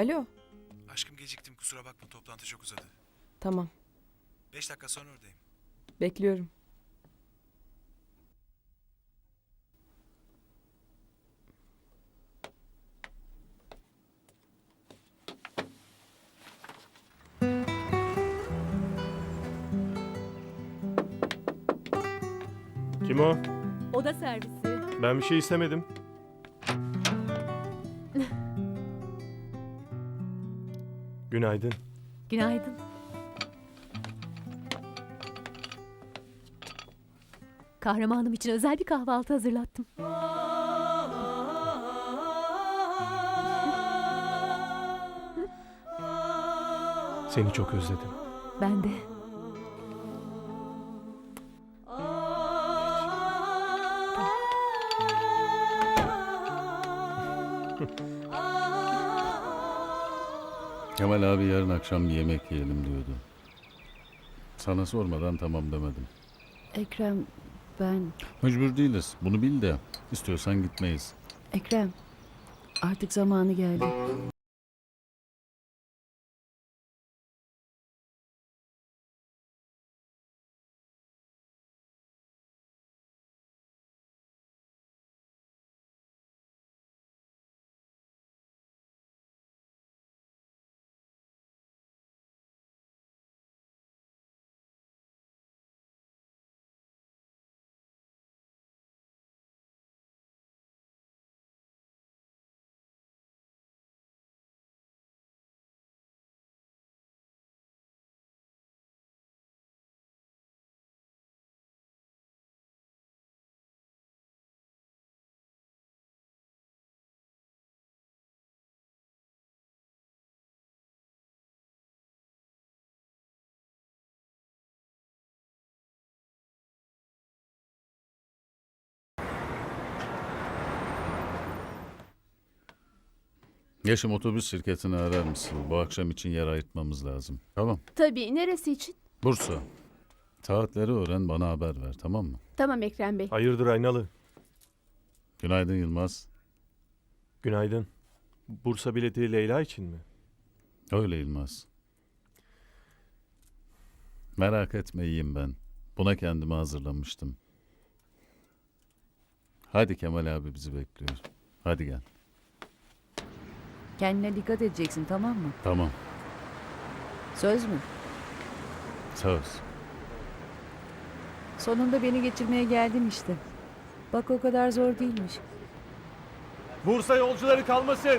Alo. Aşkım geciktim kusura bakma toplantı çok uzadı. Tamam. Beş dakika sonra oradayım. Bekliyorum. Kim o? Oda servisi. Ben bir şey istemedim. Günaydın. Günaydın. Kahramanım için özel bir kahvaltı hazırlattım. Seni çok özledim. Ben de. Kemal abi yarın akşam bir yemek yiyelim diyordu. Sana sormadan tamam demedim. Ekrem ben Mecbur değiliz. Bunu bil de istiyorsan gitmeyiz. Ekrem artık zamanı geldi. Yaşım otobüs şirketini arar mısın? Bu akşam için yer ayırtmamız lazım. Tamam. Tabii. Neresi için? Bursa. Saatleri öğren bana haber ver tamam mı? Tamam Ekrem Bey. Hayırdır Aynalı? Günaydın Yılmaz. Günaydın. Bursa bileti Leyla için mi? Öyle Yılmaz. Merak etme iyiyim ben. Buna kendimi hazırlamıştım. Hadi Kemal abi bizi bekliyor. Hadi gel. Kendine dikkat edeceksin tamam mı? Tamam. Söz mü? Söz. Sonunda beni geçirmeye geldin işte. Bak o kadar zor değilmiş. Bursa yolcuları kalmasın.